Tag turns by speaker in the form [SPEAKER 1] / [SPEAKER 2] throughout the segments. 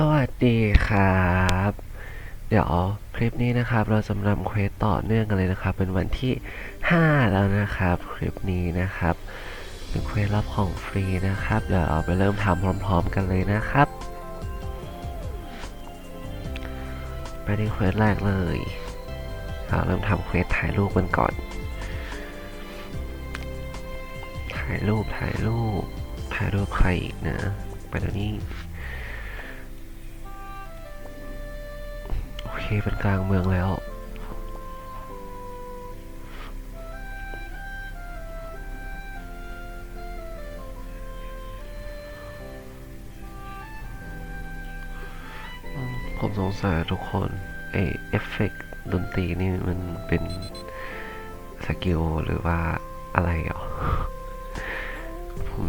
[SPEAKER 1] สวัสดีครับ เดี๋ยวคลิปนี้นะครับ เราจะนำเควสต่อเนื่องกันเลยนะครับ เป็นวันที่ 5 แล้วนะครับ คลิปนี้นะครับเป็นเควสรับของฟรีนะครับ เดี๋ยวเราไปเริ่มทำพร้อม ๆ กันเลยนะครับ ไปที่เควสแรกเลยเราเริ่มทำเควสถ่ายรูปกันก่อน ถ่ายรูปถ่ายรูปถ่ายรูปใครอีกนะ ไปเดี๋ยวนี้ เคเป็นกลางเมืองแล้ว ผมสงสัยทุกคนเอเอฟเฟกต์ดนตรีนี่มันเป็นสกิลหรือว่าอะไรเหรอผม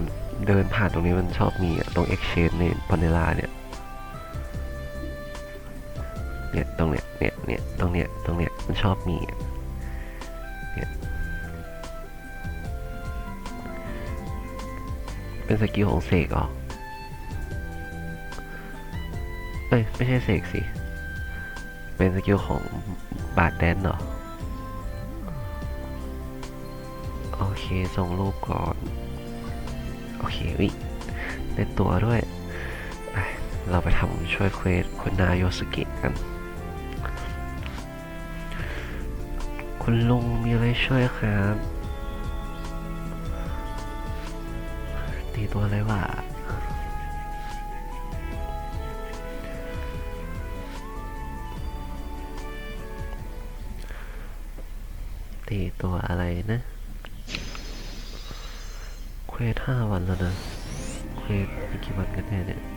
[SPEAKER 1] เดินผ่านตรงนี้มันชอบมีตรง Exchange ในปาเนลาเนี่ย เนี่ยตรงเนี้ยเนี่ยเนี่ยตรงเนี้ยตรงเนี้ยมันชอบมีเนี่ยเป็นสกิลของเสกเหรอเอ้ยไม่ใช่เสกสิเป็นสกิลของบาดแดนเหรอโอเคส่งรูปก่อน โอเควิได้ตัวด้วย เราไปทำช่วยเควสคุณนายโยสกะกัน คุณลุงมีอะไรช่วยครับ ตีตัวอะไรวะตีตัวอะไรนะเควสห้าวันแล้วนะ เควสมีกี่วันกันแน่เนี่ย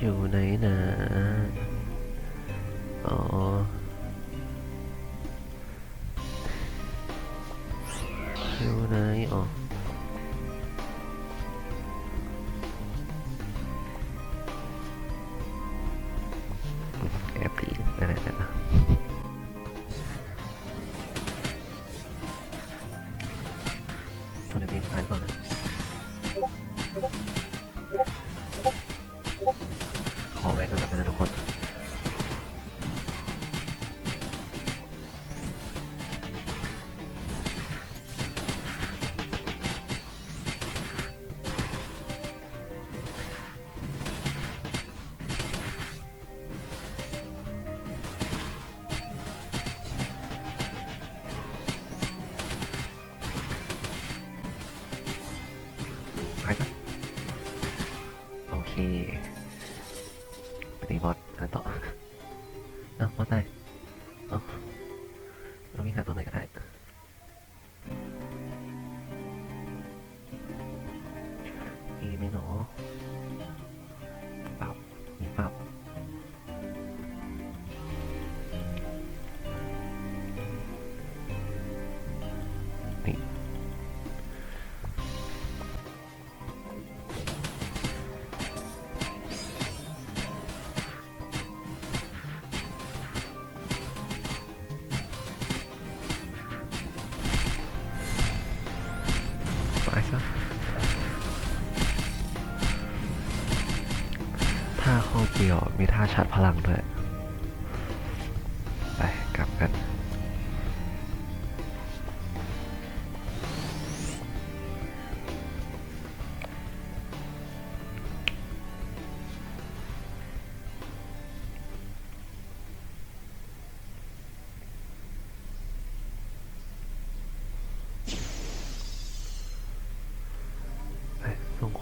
[SPEAKER 1] อยู่ไหนนะอ๋ออยู่ไหนอ๋อแอบตีอะไรกันะตัวนี้เป็นพันก่อนนะ เอ้า ซะท่าข้อเกี่ยวมีท่าชัดพลังด้วย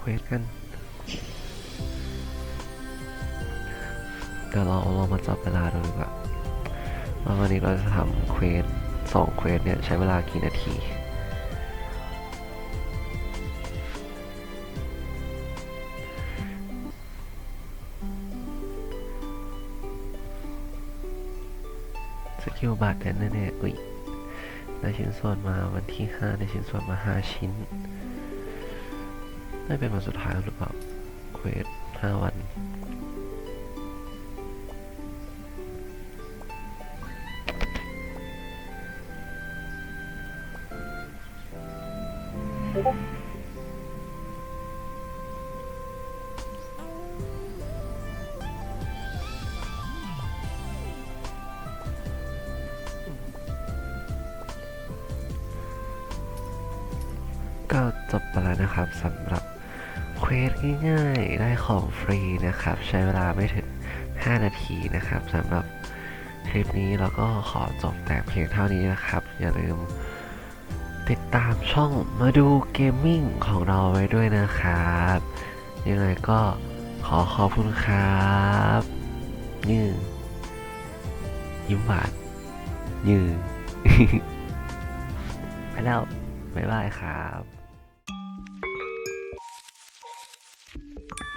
[SPEAKER 1] ควสกันเดี๋ยวเราลองมาจับเวลาดูดีกว่าว่าวันนี้เราจะทำเควสสองเควสเนี่ยใช้เวลากี่นาทีสกิลบาทแน่แน่ๆอุ้ยได้ชิ้นส่วนมาวันที่ห้าได้ชิ้นส่วนมาห้าชิ้น ได้เป็นวันสุดท้ายหรือเปล่า เควสห้าวัน ก็จบไปแล้วนะครับสำหรับ เควสง่ายๆ ได้ของฟรีนะครับ ใช้เวลาไม่ถึง 5 นาทีนะครับสำหรับคลิปนี้เราก็ขอจบแต่เพียงเท่านี้นะครับ อย่าลืมติดตามช่องมาดูเกมมิ่งของเราไว้ด้วยนะครับ ยังไงก็ขอขอบคุณครับยือยิ้มหวานยือไปแล้ว บ๊ายบายครับ Thank you.